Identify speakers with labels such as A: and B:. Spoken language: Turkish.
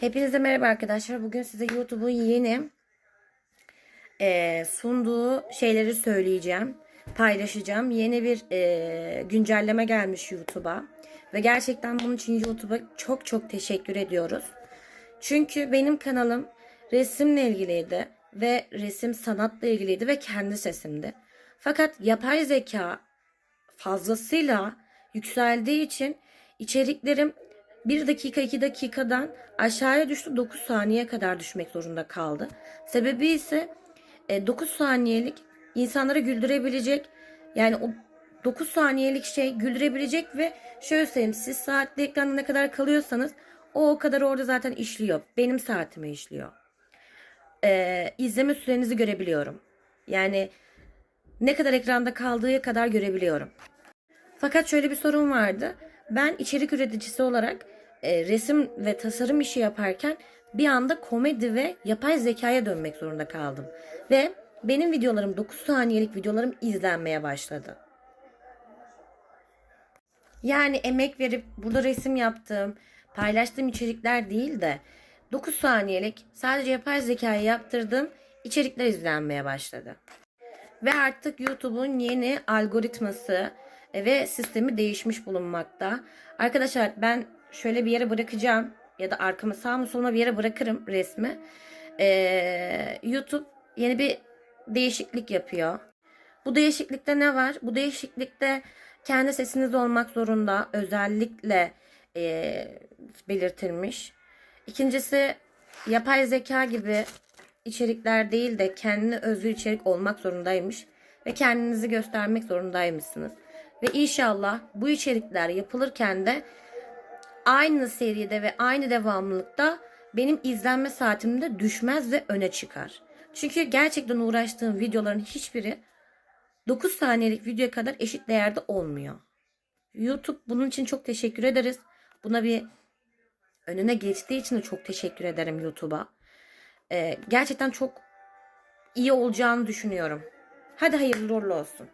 A: Hepinize merhaba arkadaşlar. Bugün size YouTube'un yeni eee, sunduğu şeyleri söyleyeceğim. Paylaşacağım. Yeni bir eee, güncelleme gelmiş YouTube'a. Ve gerçekten bunun için YouTube'a çok çok teşekkür ediyoruz. Çünkü benim kanalım resimle ilgiliydi. Ve resim sanatla ilgiliydi ve kendi sesimdi. Fakat yapay zeka fazlasıyla yükseldiği için içeriklerim 1 dakika 2 dakikadan aşağıya düştü 9 saniye kadar düşmek zorunda kaldı. Sebebi ise e, 9 saniyelik insanları güldürebilecek yani o 9 saniyelik şey güldürebilecek ve şöyle söyleyeyim siz saatli ekranda ne kadar kalıyorsanız o o kadar orada zaten işliyor. Benim saatime işliyor. E, izleme sürenizi görebiliyorum. Yani ne kadar ekranda kaldığı kadar görebiliyorum. Fakat şöyle bir sorun vardı. Ben içerik üreticisi olarak e, resim ve tasarım işi yaparken bir anda komedi ve yapay zekaya dönmek zorunda kaldım. Ve benim videolarım 9 saniyelik videolarım izlenmeye başladı. Yani emek verip burada resim yaptığım, paylaştığım içerikler değil de 9 saniyelik sadece yapay zekaya yaptırdığım içerikler izlenmeye başladı. Ve artık YouTube'un yeni algoritması ve sistemi değişmiş bulunmakta. Arkadaşlar ben şöyle bir yere bırakacağım ya da arkama sağ mı soluma bir yere bırakırım resmi. Ee, YouTube yeni bir değişiklik yapıyor. Bu değişiklikte ne var? Bu değişiklikte kendi sesiniz olmak zorunda özellikle e, belirtilmiş. İkincisi yapay zeka gibi içerikler değil de kendine özgü içerik olmak zorundaymış ve kendinizi göstermek zorundaymışsınız. Ve inşallah bu içerikler yapılırken de aynı seride ve aynı devamlılıkta benim izlenme saatimde düşmez ve öne çıkar. Çünkü gerçekten uğraştığım videoların hiçbiri 9 saniyelik videoya kadar eşit değerde olmuyor. YouTube bunun için çok teşekkür ederiz. Buna bir önüne geçtiği için de çok teşekkür ederim YouTube'a. Ee, gerçekten çok iyi olacağını düşünüyorum. Hadi hayırlı uğurlu olsun.